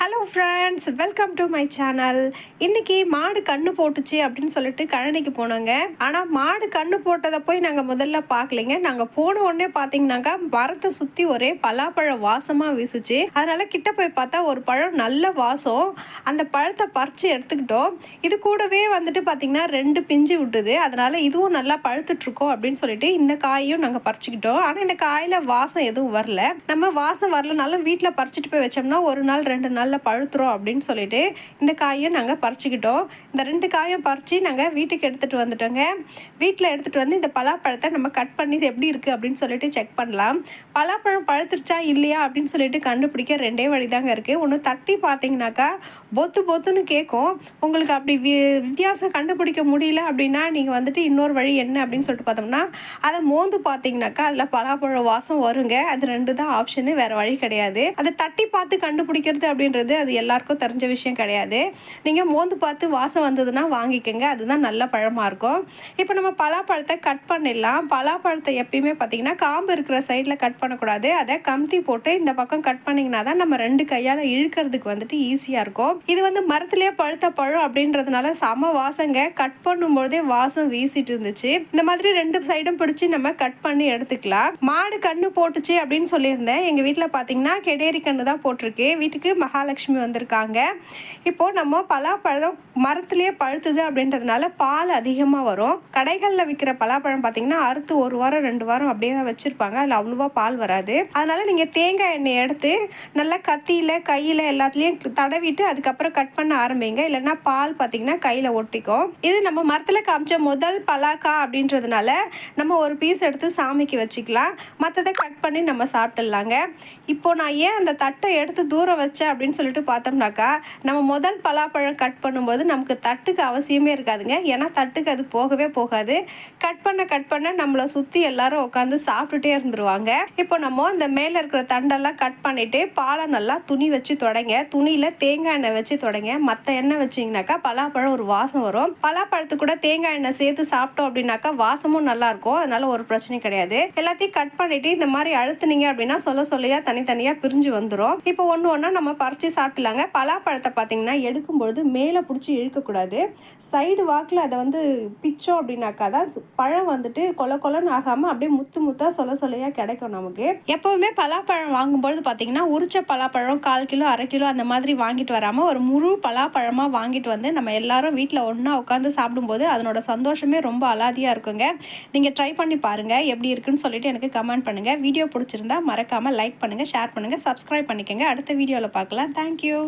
Hello friends welcome to my channel இன்றைக்கி மாடு கண்ணு போட்டுச்சு அப்படின்னு சொல்லிட்டு கழனிக்கு போனோங்க. ஆனால் மாடு கண்ணு போட்டதை போய் நாங்கள் முதல்ல பார்க்கலைங்க. நாங்கள் போன உடனே பார்த்தீங்கன்னாக்கா மரத்தை சுற்றி ஒரே பலாப்பழ வாசமாக வீசுச்சு. அதனால் கிட்ட போய் பார்த்தா ஒரு பழம் நல்ல வாசம். அந்த பழத்தை பறித்து எடுத்துக்கிட்டோம். இது கூடவே வந்துட்டு பார்த்தீங்கன்னா ரெண்டு பிஞ்சு விட்டுது. அதனால் இதுவும் நல்லா பழுத்துட்ருக்கோம் அப்படின்னு சொல்லிட்டு இந்த காயையும் நாங்கள் பறிச்சுக்கிட்டோம். ஆனால் இந்த காயில் வாசம் எதுவும் வரல. நம்ம வாசம் வரலனாலும் வீட்டில் பறிச்சுட்டு போய் வச்சோம்னா ஒரு நாள் ரெண்டு நாள் நாளில் பழுத்துரும் அப்படின்னு சொல்லிட்டு இந்த காயை நாங்கள் பறிச்சுக்கிட்டோம். இந்த ரெண்டு காயும் பறித்து நாங்கள் வீட்டுக்கு எடுத்துகிட்டு வந்துட்டோங்க. வீட்டில் எடுத்துகிட்டு வந்து இந்த பலாப்பழத்தை நம்ம கட் பண்ணி எப்படி இருக்குது அப்படின்னு சொல்லிட்டு செக் பண்ணலாம். பலாப்பழம் பழுத்துருச்சா இல்லையா அப்படின்னு சொல்லிட்டு கண்டுபிடிக்க ரெண்டே வழி தாங்க இருக்குது ஒன்று தட்டி பார்த்தீங்கன்னாக்கா பொத்து பொத்துன்னு கேட்கும் உங்களுக்கு அப்படி வி வித்தியாசம் கண்டுபிடிக்க முடியல அப்படின்னா நீங்கள் வந்துட்டு இன்னொரு வழி என்ன அப்படின்னு சொல்லிட்டு பார்த்தோம்னா அதை மோந்து பார்த்தீங்கன்னாக்கா அதில் பலாப்பழ வாசம் வருங்க. அது ரெண்டு தான் ஆப்ஷனு வேறு வழி கிடையாது. அதை தட்டி பார்த்து கண்டுபிடிக்கிறது அப்படின்றது அது எல்லாருக்கும் தெரிஞ்ச விஷயம் கிடையாது. நீங்கள் மோந்து பார்த்து வாசம் வந்ததுன்னா வாங்கிக்கோங்க. அதுதான் நல்ல பழமாக இருக்கும். இப்போ நம்ம பலாப்பழத்தை கட் பண்ணிடலாம். பலாப்பழத்தை எப்பயுமே பார்த்தீங்கன்னா காம்பு இருக்கிற சைடில் கட் பண்ணக்கூடாது. அதை கம்தி போட்டு இந்த பக்கம் கட் பண்ணிங்கன்னா தான் நம்ம ரெண்டு கையால் இழுக்கிறதுக்கு வந்துட்டு ஈஸியாக இருக்கும். இது வந்து மரத்துலேயே பழுத்த பழம் அப்படின்றதுனால செம வாசங்க. கட் பண்ணும்போதே வாசம் வீசிட்டு இருந்துச்சு. இந்த மாதிரி ரெண்டு சைடும் பிடிச்சி நம்ம கட் பண்ணி எடுத்துக்கலாம். மாடு கண்ணு போட்டுச்சு அப்படின்னு சொல்லியிருந்தேன். எங்கள் வீட்டில் பார்த்தீங்கன்னா கெடேரி கண்ணு தான் போட்டிருக்கு. வீட்டுக்கு மகாலட்சுமி வந்திருக்காங்க. இப்போது நம்ம பலாப்பழம் மரத்துலேயே பழுத்துது அப்படின்றதுனால பால் அதிகமாக வரும். கடைகளில் விற்கிற பலாப்பழம் பார்த்தீங்கன்னா அறுத்து ஒரு வாரம் ரெண்டு வாரம் அப்படியே தான் வச்சுருப்பாங்க. அதில் அவ்வளோவா பால் வராது. அதனால் நீங்கள் தேங்காய் எண்ணெய் எடுத்து நல்லா கத்தியில் கையில் எல்லாத்துலேயும் தடவிட்டு அதுக்கப்புறம் கட் பண்ண ஆரம்பிங்க. இல்லைன்னா பால் பார்த்தீங்கன்னா கையில் ஒட்டிக்கும் இது நம்ம மரத்தில் காமிச்ச முதல் பலாக்கா அப்படின்றதுனால நம்ம ஒரு பீஸ் எடுத்து சாமிக்கு வச்சுக்கலாம். மற்றதை கட் பண்ணி நம்ம சாப்பிட்டுடலாங்க. இப்போ நான் ஏன் அந்த தட்டை எடுத்து தூரம் வச்சேன் அப்படின்னு சொல்லிட்டு பார்த்தோம்னாக்கா நம்ம முதல் பலாப்பழம் கட் பண்ணும்போது நமக்கு தட்டுக்கு அவசியமே இருக்காதுங்க. ஏன்னா தட்டுக்கு அது போகவே போகாது. கட் பண்ண கட் பண்ண நம்மளை சுற்றி எல்லாரும் உட்காந்து சாப்பிட்டுட்டே இருந்துருவாங்க. இப்போ நம்ம இந்த மேலே இருக்கிற தண்டெல்லாம் கட் பண்ணிவிட்டு பாலை நல்லா துணி வச்சு தொடங்க துணியில் தேங்காய் எண்ணெய் வச்சு தொடங்க. மற்ற எண்ணெய் வச்சிங்கனாக்கா பலாப்பழம் ஒரு வாசம் வரும். பலாப்பழத்து கூட தேங்காய் எண்ணெய் சேர்த்து சாப்பிட்டோம் அப்படின்னாக்கா வாசமும் நல்லா இருக்கும். அதனால ஒரு பிரச்சனையும் கிடையாது. எல்லாத்தையும் கட் பண்ணிட்டு இந்த மாதிரி அழுத்துனீங்க அப்படின்னா சொல்ல சொல்லையா தனித்தனியாக பிரிஞ்சு வந்துடும் இப்போ ஒன்று ஒன்றா நம்ம பறித்து சாப்பிட்லாங்க. பலாப்பழத்தை பார்த்தீங்கன்னா எடுக்கும்பொழுது மேலே பிடிச்சி இழுக்கக்கூடாது. சைடு வாக்கில் அதை வந்து பிச்சோம் அப்படின்னாக்கா தான் பழம் வந்துட்டு கொல கொலன்னு ஆகாமல் அப்படியே முத்து முத்தாக சொல்ல சொல்லையாக கிடைக்கும் நமக்கு. எப்போவுமே பலாப்பழம் வாங்கும்பொழுது பார்த்தீங்கன்னா உரிச்ச பலாப்பழம் கால் கிலோ அரை கிலோ அந்த மாதிரி வாங்கிட்டு வராமல் ஒரு முழு பலாப்பழமாக வாங்கிட்டு வந்து நம்ம எல்லாரும் வீட்டில் ஒன்றா உட்காந்து சாப்பிடும்போது அதனோட சந்தோஷமே ரொம்ப அலாதியாக இருக்குங்க. நீங்கள் ட்ரை பண்ணி பாருங்கள் எப்படி இருக்குன்னு சொல்லிட்டு எனக்கு கமெண்ட் பண்ணுங்கள் வீடியோ பிடிச்சிருந்தா மறக்காமல் லைக் பண்ணுங்கள் ஷேர் பண்ணுங்கள் சப்ஸ்கிரைப் பண்ணிக்கோங்க. அடுத்த வீடியோவில் பார்க்கலாம். தேங்க்யூ